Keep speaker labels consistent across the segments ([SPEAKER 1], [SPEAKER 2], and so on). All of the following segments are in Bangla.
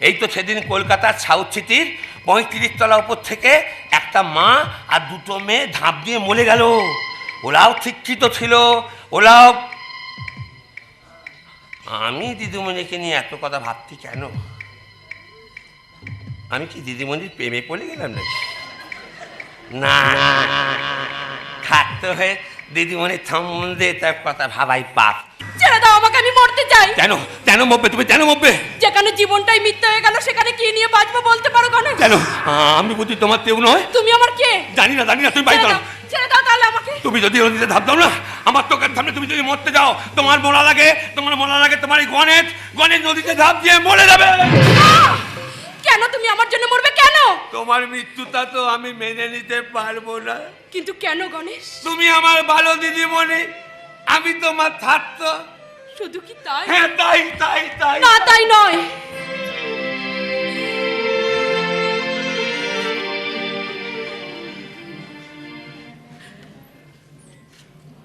[SPEAKER 1] এই তো সেদিন কলকাতার সাউথ সিটির পঁয়ত্রিশ তলা উপর থেকে একটা মা আর দুটো মেয়ে ধাপ দিয়ে মরে গেল। ওরাও শিক্ষিত ছিল। ওরাও আমি দিদিমণিকে নিয়ে এত কথা ভাবছি কেন? আমি কি দিদিমণির প্রেমে পড়ে গেলাম নাকি? না। থাকতে হয়ে দিদিমণির সম্বন্ধে তার কথা ভাবাই পাপ।
[SPEAKER 2] ছেড়ে দাও আমাকে আমি মরতে চাই।
[SPEAKER 1] কেন? কেন মরবে তুমি? কেন মরবে?
[SPEAKER 2] যেখানে জীবনটাই মিথ্যা হয়ে গেল সেখানে কি নিয়ে বাঁচবো বলতে পারো কেন?
[SPEAKER 1] কেন আমি বুঝি তোমার কেউ নয়?
[SPEAKER 2] তুমি আমার কে?
[SPEAKER 1] জানি না জানি না তুমি বাড়ি
[SPEAKER 2] ছেড়ে ছেড়ে দাও তাহলে আমাকে।
[SPEAKER 1] তুমি যদি নদীতে ধাপ দাও না আমার চোখের সামনে তুমি যদি মরতে যাও তোমার মরা লাগে তোমার মরা লাগে তোমার এই গণেশ। গণেশ নদীতে ধাপ দিয়ে মরে যাবে।
[SPEAKER 2] কেন তুমি আমার জন্য মরবে? কেন?
[SPEAKER 1] তোমার মৃত্যুটা তো আমি মেনে নিতে পারব না।
[SPEAKER 2] কিন্তু কেন গণেশ?
[SPEAKER 1] তুমি আমার ভালো দিদিমণি আমি তোমার ছাত্র
[SPEAKER 2] শুধু কি তাই?
[SPEAKER 1] হ্যাঁ তাই তাই তাই।
[SPEAKER 2] না তাই নয়।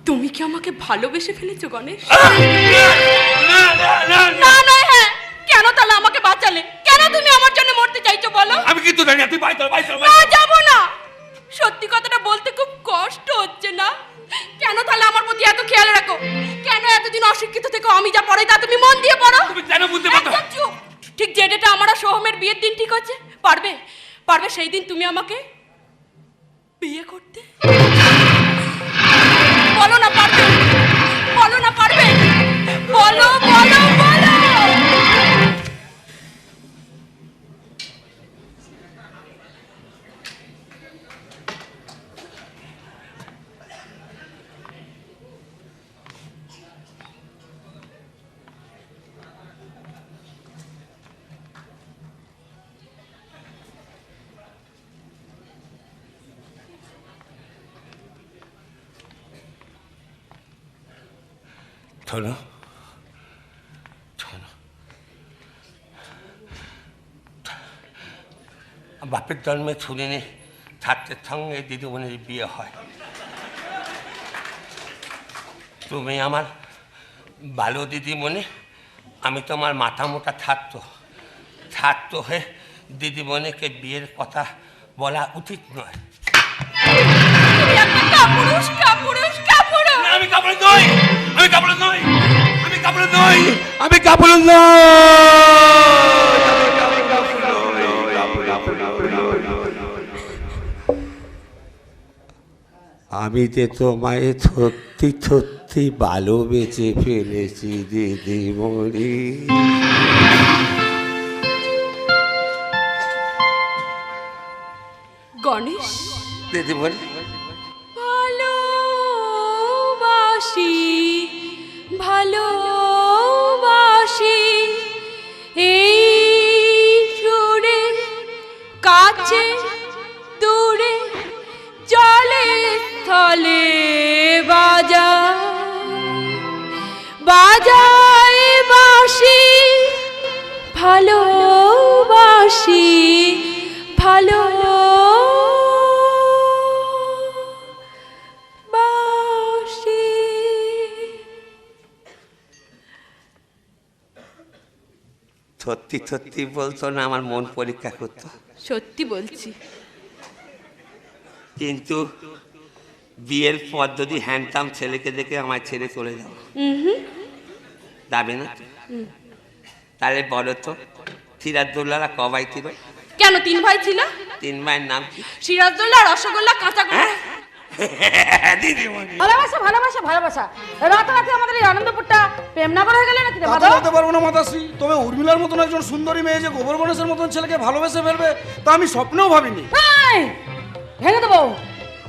[SPEAKER 2] তুমি কি আমাকে ভালোবেসে ফেলেছো গণেশ?
[SPEAKER 1] না, না,
[SPEAKER 2] হ্যাঁ। কেন তাহলে আমাকে বাঁচালে? কেন তুমি আমার জন্য মরতে চাইছো বলো?
[SPEAKER 1] আমি কিন্তু জানি না তুই বাই চল বাই চল
[SPEAKER 2] না যাব না। সত্যি কথাটা বলতে খুব কষ্ট হচ্ছে না? কেন তাহলে আমার প্রতি এত খেয়াল রাখো? কেন এতদিন অশিক্ষিত থেকে আমি যা পড়াই তা তুমি মন দিয়ে পড়ো।
[SPEAKER 1] তুমি কেন বুঝতে
[SPEAKER 2] একদম চুপ। ঠিক যে ডেটা আমার আর সোহমের বিয়ের দিন ঠিক হচ্ছে পারবে? পারবে সেই দিন তুমি আমাকে বিয়ে করতে? বলো না পারবে? বলো না পারবে? বলো বলো। বলো
[SPEAKER 1] শোনো শোনো বাপের জন্মে শুনিনি ছাত্রের সঙ্গে দিদিমণির বিয়ে হয়। তুমি আমার ভালো দিদিমণি আমি তোমার মাথা মোটা ছাত্র। ছাত্র হয়ে দিদিমণিকে বিয়ের কথা বলা উচিত নয়।
[SPEAKER 2] কাপুরুষ কাপুরুষ কাপুরুষ।
[SPEAKER 1] আমি কাপড় নই। আমি কাপড় নই আমি কাপড় নই আমি নই। আমি যে তোমায় সত্যি সত্যি ভালোবেসে ফেলেছি দিদিমণি
[SPEAKER 2] গণেশ?
[SPEAKER 1] দিদিমণি
[SPEAKER 2] কাছে দূরে চলে স্থলে বাজা বাজায় বাসি ভালোবাসি ভালো
[SPEAKER 1] সত্যি সত্যি বলতো না আমার মন পরীক্ষা করতো
[SPEAKER 2] সত্যি বলছি।
[SPEAKER 1] কিন্তু বিয়ের পর যদি হ্যান্ডসাম ছেলেকে দেখে আমার ছেড়ে চলে যাও যাবে না? তাহলে বলো তো সিরাজদৌল্লারা কবাই ছিল?
[SPEAKER 2] কেন তিন ভাই ছিল?
[SPEAKER 1] তিন ভাইয়ের নাম কি?
[SPEAKER 2] সিরাজদৌল্লা রসগোল্লা কাঁচা
[SPEAKER 1] দিদিমণি
[SPEAKER 3] ভালোবাসা ভালোবাসা ভালোবাসা। রাতারাতি আমাদের এই আনন্দপুরটা প্রেমনগর হয়ে গেলে নাকি রে মাধব
[SPEAKER 4] বলতে পারব না মাতাশ্রী। তবে উর্মিলার মতন একজন সুন্দরী মেয়ে যে গোবর গণেশের মতন ছেলেকে ভালোবেসে ফেলবে তা আমি স্বপ্নেও ভাবিনি।
[SPEAKER 3] এই, ভেঙে দেবো।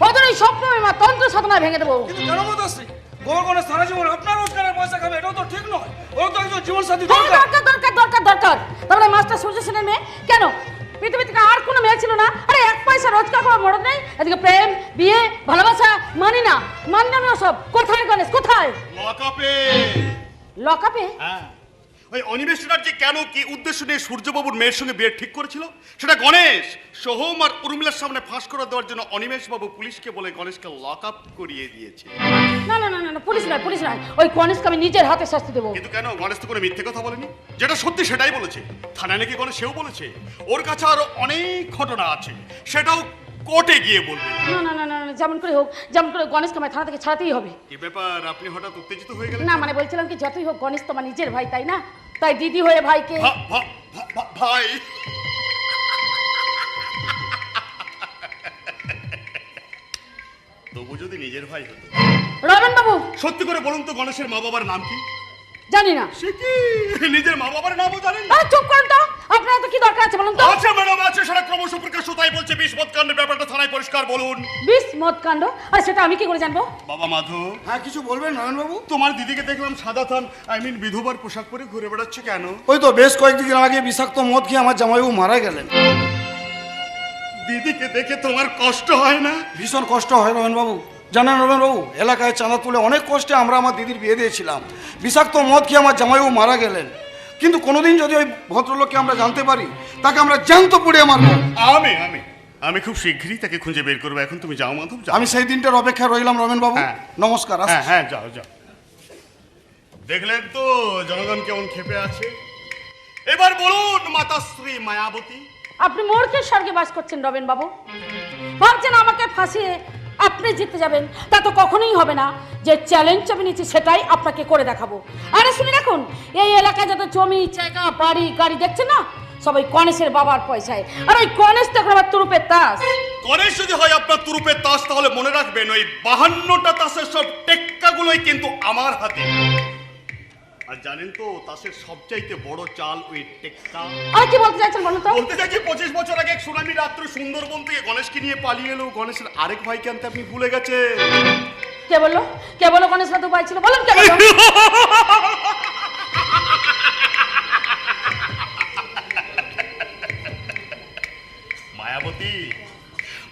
[SPEAKER 3] ওদের ওই স্বপ্ন মা তন্ত্র সাধনা ভেঙে দেবো।
[SPEAKER 4] কিন্তু কেন মাতাশ্রী? গোবর গণেশ সারা জীবন আপনার রোজগারের পয়সা খাবে এটাও তো ঠিক নয়। ওর তো একজন জীবন সাথী
[SPEAKER 3] হ্যাঁ,
[SPEAKER 4] দরকার
[SPEAKER 3] দরকার। দরকার দরকার দরকার। তারপরে মাস্টার সূর্য সেনের মেয়ে? কেন? পৃথিবী থেকে আর কোনো মেয়ে ছিল না। আরে এক পয়সা রোজগার করা মরদ নেই। এদিকে প্রেম বিয়ে ভালোবাসা মানি না। মানি না সব। কোথায় গণেশ কোথায়?
[SPEAKER 5] লকআপে
[SPEAKER 3] লকআপে
[SPEAKER 5] হ্যাঁ। ওই অনিমেষ যে কেন কি উদ্দেশ্য নিয়ে সূর্যবাবুর মেয়ের সঙ্গে বিয়ে ঠিক করেছিল সেটা গণেশ। সোহম আর উর্মিলার সামনে ফাঁস করে দেওয়ার জন্য অনিমেষ বাবু পুলিশকে বলে গণেশকে লক আপ করিয়ে দিয়েছে।
[SPEAKER 3] না না না না, পুলিশ নয় পুলিশ নয়। ওই গণেশকে আমি নিজের হাতে শাস্তি দেবো।
[SPEAKER 5] কিন্তু কেন? গণেশ তো কোনো মিথ্যে কথা বলেনি। যেটা সত্যি সেটাই বলেছে। থানায় নাকি গণেশ সেও বলেছে। ওর কাছে আরও অনেক ঘটনা আছে। সেটাও কোর্টে গিয়ে বলবে।
[SPEAKER 3] না না না না না, যেমন করে হোক যেমন করে গণেশকে আমার থানা থেকে ছাড়াতেই হবে।
[SPEAKER 5] কি ব্যাপার? আপনি হঠাৎ উত্তেজিত হয়ে গেলেন
[SPEAKER 3] না মানে বলছিলাম কি যতই হোক গণেশ তোমার নিজের ভাই তাই না? তাই দিদি হয়ে ভাইকে
[SPEAKER 5] ভা- ভা- ভা- ভা- ভাই। তবু যদি নিজের ভাই হতো।
[SPEAKER 3] রবেন বাবু!
[SPEAKER 5] সত্যি করে বলুন তো গণেশের মা বাবার নাম কি?
[SPEAKER 3] জানি না।
[SPEAKER 5] সে কি? নিজের মা বাবার নামও জানেন না?
[SPEAKER 3] আরে চুপ করুন তো! আপনার তো কি দরকার আছে বলুন তো?
[SPEAKER 5] আছে ম্যাডাম আছে সেটা ক্রমশ প্রকাশ তাই বলছে বিষ মত কাণ্ডের ব্যাপারটা থানায় পরিষ্কার বলুন।
[SPEAKER 3] বিষ মদ কাণ্ড আর সেটা আমি কি করে জানব?
[SPEAKER 5] বাবা মাধব
[SPEAKER 4] হ্যাঁ কিছু বলবেন নয়নবাবু?
[SPEAKER 5] তোমার দিদিকে দেখলাম সাদা থান আই মিন বিধবার পোশাক পরে ঘুরে বেড়াচ্ছে কেন?
[SPEAKER 4] ওই তো বেশ কয়েকদিন আগে বিষাক্ত মদ খেয়ে আমার জামাইবাবু মারা গেলেন।
[SPEAKER 5] দিদিকে দেখে তোমার কষ্ট হয় না?
[SPEAKER 4] ভীষণ কষ্ট হয় রমেনবাবু জানেন রমেনবাবু এলাকায় চাঁদা তুলে অনেক কষ্টে আমরা আমার দিদির বিয়ে দিয়েছিলাম। বিষাক্ত মদ খেয়ে আমার জামাইবাবু মারা গেলেন। কিন্তু কোনোদিন যদি ওই ভদ্রলোককে আমরা জানতে পারি তাকে আমরা জ্যান্ত পুড়িয়ে মারবো।
[SPEAKER 5] আমি আমি আমি খুব শীঘ্রই তাকে খুঁজে বের করব। এখন তুমি যাও মাধব
[SPEAKER 4] আমি সেই দিনটার অপেক্ষায় রইলাম রমেনবাবু।
[SPEAKER 5] হ্যাঁ।
[SPEAKER 4] নমস্কার
[SPEAKER 5] হ্যাঁ হ্যাঁ যাও যাও। দেখলেন তো জনগণ কেমন খেপে আছে? এবার বলুন মাতাশ্রী মায়াবতী।
[SPEAKER 3] আপনি মূর্খের স্বর্গে বাস করছেন রবেন বাবু ভাবছেন আমাকে ফাঁসিয়ে আপনি জিতে যাবেন। তা তো কখনোই হবে না। যে চ্যালেঞ্জ আমি নিচ্ছি সেটাই আপনাকে করে দেখাবো। আরে শুনে রাখুন, এই এলাকায় যত জমি, জায়গা, বাড়ি, গাড়ি দেখছেন না? সবাই গণেশের বাবার পয়সায়। আর ওই গণেশ তো এখন আবার তুরুপের তাস।
[SPEAKER 5] গণেশ যদি হয় আপনার তুরুপের তাস, তাহলে মনে রাখবেন ওই বাহান্নটা তাসের সব টেক্কাগুলোই কিন্তু আমার হাতে। আর জানেন তো তাসের সবচাইতে বড় চাল ওই টেক্কা।
[SPEAKER 3] আর কি বলতে চাইছেন বলুন তো?
[SPEAKER 5] বলতে চাইছি পঁচিশ বছর আগে এক সুনামি রাত্রে সুন্দরবন থেকে গণেশকে নিয়ে পালিয়ে এলো। গণেশের আরেক ভাইকে আনতে আপনি ভুলে গেছে
[SPEAKER 3] কে বলল? কে বলল গণেশ দাদু ভাই ছিল? বলুন কে বলল?
[SPEAKER 5] মায়াবতী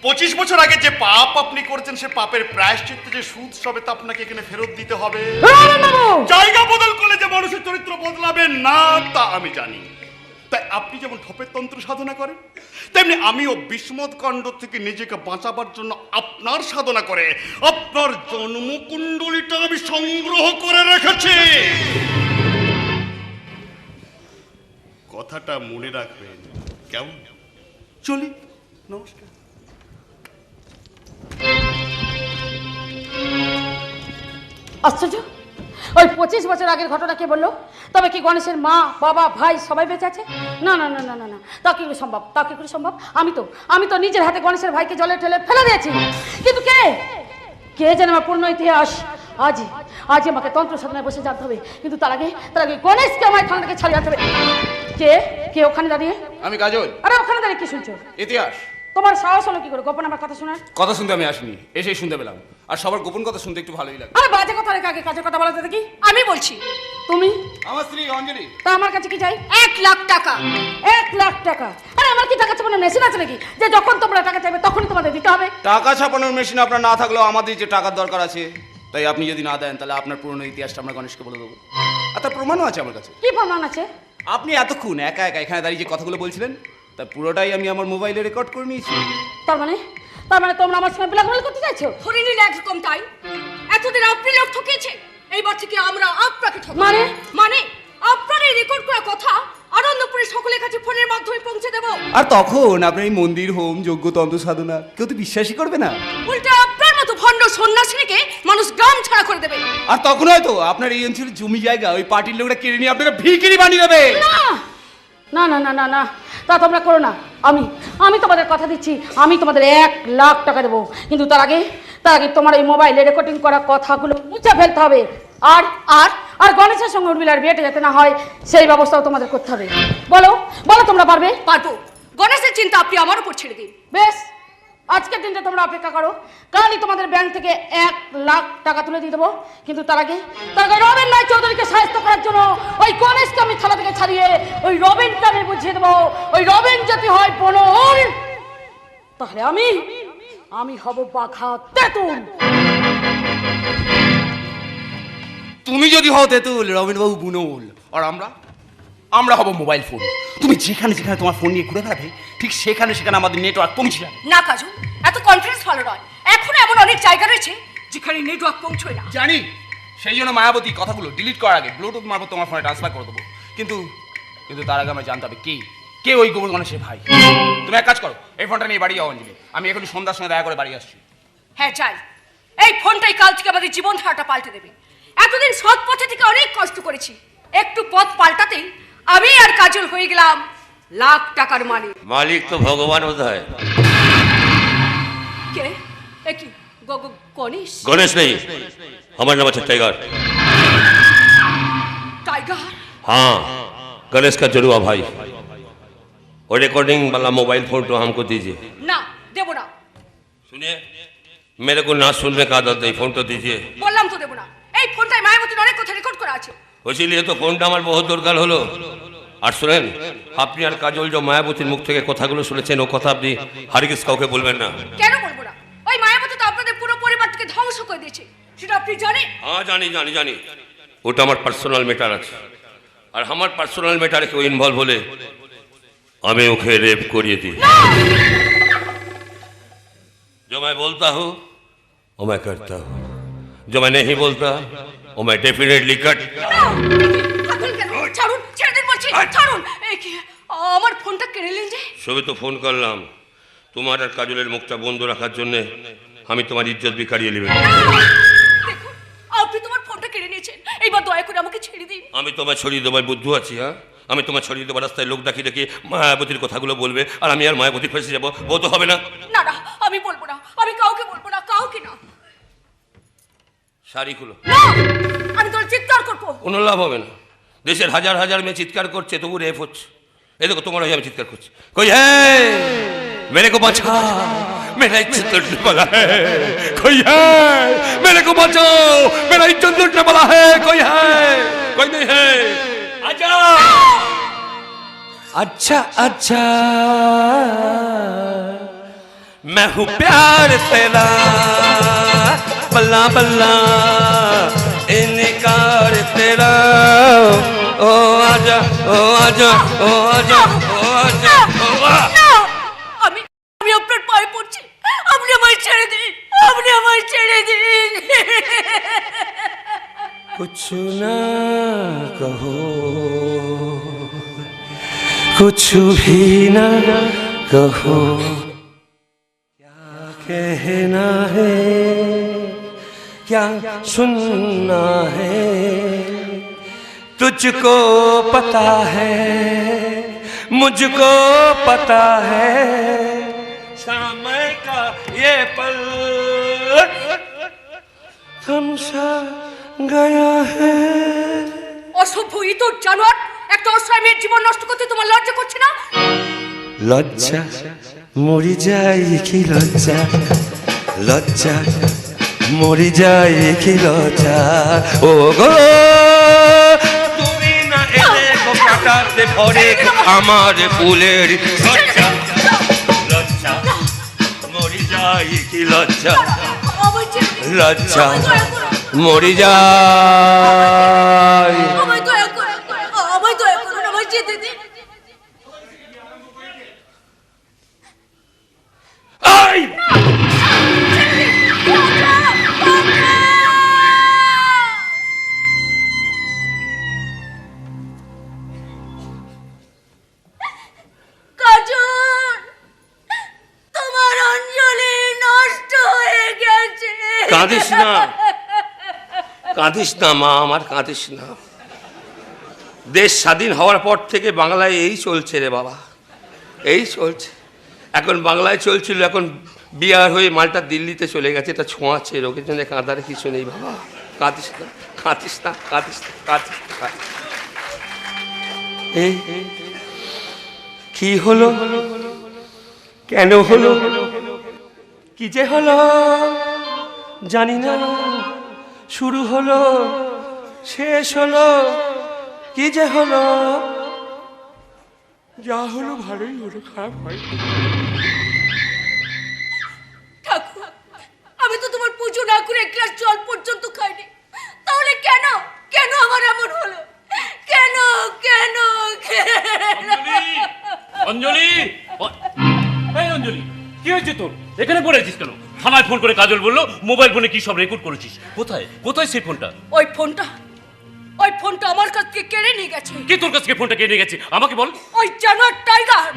[SPEAKER 5] পঁচিশ বছর আগে যে পাপ আপনি করেছেন সে পাপের প্রায়শ্চিত্ত যে সুদ সবে তা আপনাকে এখানে ফেরত দিতে হবে। জায়গা বদল করলে যে মানুষের চরিত্র বদলাবে না তা আমি জানি। তাই আপনি যেমন ঠপের তন্ত্র সাধনা করেন তেমনি আমিও বিস্মত কাণ্ড থেকে নিজেকে বাঁচাবার জন্য আপনার সাধনা করে আপনার জন্মকুণ্ডলীটা আমি সংগ্রহ করে রেখেছি। কথাটা মনে রাখবেন কেমন? চলি নমস্কার।
[SPEAKER 3] আশ্চর্য? ওই পঁচিশ বছর আগের ঘটনা কে বলল? তবে কি গণেশের মা বাবা ভাই সবাই বেঁচে আছে? না না না না না না। তা কি করে সম্ভব? তা কি করে সম্ভব? আমি তো আমি তো নিজের হাতে গণেশের ভাইকে জলে ঠেলে ফেলে দিয়েছি। কিন্তু কে? কে যেন আমার পূর্ণ ইতিহাস? আজই আজ আমাকে তন্ত্র সাধনায় বসে জানতে হবে। কিন্তু তার আগে তার আগে গণেশকে আমার এখান থেকে ছাড়িয়ে হবে। কে? কে ওখানে দাঁড়িয়ে?
[SPEAKER 6] আমি কাজল।
[SPEAKER 3] আরে ওখানে দাঁড়িয়ে কি শুনছো?
[SPEAKER 6] ইতিহাস।
[SPEAKER 3] তোমার সাহস হলো কি করে? গোপন আমার কথা শোনার?
[SPEAKER 6] কথা শুনতে আমি আসিনি। এসেই শুনতে পেলাম। আর সবার গোপন কথা শুনতে একটু ভালোই লাগে।
[SPEAKER 3] আরে বাজে কথা রেখে আগে কাজের কথা বলাতে দেখি। আমি বলছি তুমি?
[SPEAKER 6] আমার স্ত্রী অঞ্জলি।
[SPEAKER 3] তা আমার কাছে কি চাই?
[SPEAKER 2] এক লাখ টাকা।
[SPEAKER 3] এক লাখ টাকা। আরে আমার কি টাকা চাপানোর মেশিন আছে নাকি? যে যখন তোমরা টাকা চাইবে তখনই তোমাদের দিতে হবে।
[SPEAKER 6] টাকা ছাপানোর মেশিন আপনার না থাকলেও আমাদের যে টাকার দরকার আছে তাই আপনি যদি না দেন তাহলে আপনার পুরনো ইতিহাসটা আমরা গণেশকে বলে দেবো। আর তার প্রমাণও আছে আমার কাছে।
[SPEAKER 3] কি প্রমাণ আছে?
[SPEAKER 6] আপনি এতক্ষণ একা একা এখানে দাঁড়িয়ে যে কথাগুলো বলছিলেন তা পুরোটাই আমি আমার মোবাইলে রেকর্ড করে নিয়েছি।
[SPEAKER 3] তার মানে? তার মানে তোমরা আমার সঙ্গে ব্ল্যাকমেল করতে চাইছো?
[SPEAKER 2] হরিণী একরকম তাই। এতদিন আপনি লোক ঠকিয়েছে। এইবার থেকে আমরা আপনাকে ঠকাবো।
[SPEAKER 3] মানে?
[SPEAKER 2] মানে? আপনার এই রেকর্ড করা কথা আনন্দপুরের সকলের কাছে ফোনের মাধ্যমে পৌঁছে দেবো।
[SPEAKER 6] আর তখন আপনার এই মন্দির হোম যোগ্য তন্ত্র সাধনা কেউ তো বিশ্বাসই করবে না।
[SPEAKER 2] উল্টে আপনার মতো ভণ্ড সন্ন্যাসীকে মানুষ গ্রাম ছাড়া করে দেবে।
[SPEAKER 6] আর তখন হয়তো আপনার এই অঞ্চলের জমি জায়গা ওই পার্টির লোকরা কিনে নিয়ে আপনাকে ভিকিরি বানিয়ে দেবে।
[SPEAKER 3] না না না না না। তা তোমরা করো না। আমি আমি তোমাদের কথা দিচ্ছি। আমি তোমাদের এক লাখ টাকা দেবো। কিন্তু তার আগে তার আগে তোমার এই মোবাইলে রেকর্ডিং করা কথাগুলো মুছে ফেলতে হবে। আর আর আর গণেশের সঙ্গে উর্মিলার বিয়েটা যাতে না হয় সেই ব্যবস্থাও তোমাদের করতে হবে। বলো বলো তোমরা পারবে?
[SPEAKER 2] পারব। গণেশের চিন্তা আপনি আমার উপর ছেড়ে দিন।
[SPEAKER 3] বেশ। আজকের দিনটা তোমরা অপেক্ষা করো। কালই তোমাদের ব্যাংক থেকে এক লাখ টাকা তুলে দিয়ে দেবো। কিন্তু তার আগে তার আগে রবিন রায় চৌধুরীকে সাহায্য করার জন্য ওই গণেশকে আমি থালা থেকে ছাড়িয়ে ওই রবিনকে আমি বুঝিয়ে দেবো। ওই রবিন যদি হয় বনর তাহলে আমি আমি হব পাখা তেতুল।
[SPEAKER 6] তুমি যদি হও তেঁতুল রবীন্দ্রবাবু বুনোল আর আমরা? আমরা হব মোবাইল ফোন তুমি যেখানে যেখানে তোমার ফোন নিয়ে ঘুরে বেড়াবে ঠিক সেখানে সেখানে আমাদের নেটওয়ার্ক পৌঁছে যাবে
[SPEAKER 2] না কাজু এত কনফিডেন্স ভালো নয়। এখন এমন অনেক জায়গা রয়েছে যেখানে নেটওয়ার্ক পৌঁছয় না।
[SPEAKER 6] জানি। সেই জন্য মায়াবতী কথাগুলো ডিলিট করার আগে ব্লুটুথ মারফত তোমার ফোনে ট্রান্সফার করে দেবো। কিন্তু কিন্তু তার আগে আমার জানতে হবে কে কে ওই গোবর গণেশের ভাই? তুমি এক কাজ করো এই ফোনটা নিয়ে বাড়ি যাও অঞ্জলি। আমি এখনই সন্ধ্যার সময় দেখা করে বাড়ি আসছি।
[SPEAKER 2] হ্যাঁ চাই এই ফোনটাই কাল থেকে আমাদের জীবন ধারাটা পাল্টে দেবে। এতদিন সৎ পথে থেকে অনেক কষ্ট করেছি। একটু পথ পাল্টাতেই আমি আর কাজল হয়ে গেলাম লাখ টাকার মালিক
[SPEAKER 1] মালিক তো ভগবান বোধ হয়
[SPEAKER 2] কে এ কি গ- গ- গণেশ
[SPEAKER 1] गणेश नहीं हमारा नाम है टाइगर
[SPEAKER 2] টাইগার
[SPEAKER 1] हाँ गणेश का जुड़वा भाई और रिकॉर्डिंग वाला मोबाइल फोन तो हमको दीजिए
[SPEAKER 2] না দেব না
[SPEAKER 1] सुनिए मेरे को ना सुनने का आदत नहीं फोन तो दीजिए
[SPEAKER 2] বললাম তো দেব না এই ফোনটায় মায়াবতীর অনেক কথা রেকর্ড করা আছে
[SPEAKER 1] इसीलिए तो ফোনটা আমার বহুত দরকার হলো আর শুনেন আপনি আর কাজল যে মায়াবতীর মুখ থেকে কথাগুলো শুনেছেন ও কথা আপনি হারিকিস কাউকে বলবেন না
[SPEAKER 2] কেন বলবো না ওই মায়াবতী তো আপনাদের পুরো পরিবারটাকে ধ্বংস করে দিয়েছে সেটা আপনি জানেন
[SPEAKER 1] হ্যাঁ জানি জানি জানি ওটা আমার পার্সোনাল ম্যাটার আছে আর আমার পার্সোনাল ম্যাটারে কেউ ইনভলভ হলে আমি ওকে রেপ করিয়ে দিই जो मैं बोलता हूँ वो मैं करता हूँ जो मैं नहीं बोलता ও মাই
[SPEAKER 2] ডেফিনেটলি কাট ছাড়ুন ছেড়ে দিন বলছি ছাড়ুন। আমার ফোনটা কেড়ে নিন যে।
[SPEAKER 1] সবে তো ফোন করলাম। তোমার আর কাজলের মুখটা বন্ধ রাখার জন্য আমি তোমার ইজ্জত বিকারিয়ে নেবে
[SPEAKER 2] আপনি তোমার ফোনটা কেড়ে নিয়েছেন। এইবার দয়া করে আমাকে ছেড়ে দিন।
[SPEAKER 1] আমি তোমার ছড়িয়ে দেবার বুদ্ধু আছি হ্যাঁ? আমি তোমার ছড়িয়ে দেবার রাস্তায় লোক ডাকি দেখি মায়াবতীর কথাগুলো বলবে আর আমি আর মায়াবতী ফেসে যাব। ও তো হবে না।
[SPEAKER 2] না না আমি বলব না। আমি কাউকে বলব না কাউকে না।
[SPEAKER 1] শাড়ি খুলো
[SPEAKER 2] না আমি তোর চিৎকার করবো
[SPEAKER 1] কোনো লাভ হবে না দেশের হাজার হাজার মেয়ে চিৎকার করছে তবু রেপ হচ্ছে এই দেখো তোমার হয়ে আমি চিৎকার করছি কই হে मेरे को बचा मेरा इज्जत लुटने वाला है कोई है मेरे को बचाओ मेरा इज्जत लुटने वाला है कोई है कोई नहीं है आजा अच्छा अच्छा मैं हूँ प्यार तेरा बल्ला बल्ला इनकार तेरा ओ आजा ओ आजा ओ आजा ओ आजा ओ आ
[SPEAKER 2] না আমি আমি আপনার পায়ে পড়ছি আপনি আমায় ছেড়ে দিন আপনি আমায় ছেড়ে দিন
[SPEAKER 1] कुछ ना कहो कुछ भी ना कहो क्या कहना है क्या सुनना है तुझको पता है मुझको पता है समय का ये पल थमसा गया है
[SPEAKER 2] অসভ্য ইতর জানোয়ার একটা অসহায় মেয়ের জীবন নষ্ট করতে তোমার লজ্জা করছে না
[SPEAKER 1] লজ্জা মরি যাই কি লজ্জা লজ্জা মরি যাই কি লজা ও গো তুমি না এলে কাটাতে ভরে আমার ফুলের লজ্জা। মরি যাই কি লজ্জা। লজ্জা, মরি যাই কাঁদিস না মা আমার কাঁদিস না। দেশ স্বাধীন হওয়ার পর থেকে বাংলায় এই চলছে রে বাবা এই চলছে। এখন বাংলায় চলছিল এখন বিয়ার হয়ে মালটা দিল্লিতে চলে গেছে এটা ছোঁয়াচ্ছে রোগের জন্য কাঁদার কিছু নেই বাবা। কাঁদিস না কাঁদিস না কাঁদিস না কাঁদিস না, কি হলো? কেন হলো? কি যে হলো? জানি না। শুরু হলো শেষ হলো কি যে হলো? যা হলো ভালোই হলো খারাপ হয়।
[SPEAKER 2] ঠাকুর আমি তো তোমার পুজো না করে এক গ্লাস জল পর্যন্ত খাইনি। তাহলে কেন? কেন আমার এমন হলো? কেন? কেন?
[SPEAKER 7] অঞ্জলি অঞ্জলি কি হয়েছে তোর? এখানে পড়ে ফোন করে কাজল বলল মোবাইল ফোনে কি সব রেকর্ড করেছিস? কোথায়? কোথায় সেই ফোনটা?
[SPEAKER 2] ওই ফোনটা ওই ফোনটা আমার কাছ থেকে কেড়ে নিয়ে গেছে।
[SPEAKER 7] কে তোর কাছ থেকে ফোনটা কেড়ে নিয়ে গেছে? আমাকে বল।
[SPEAKER 2] ওই জানোয়ার টাইগার।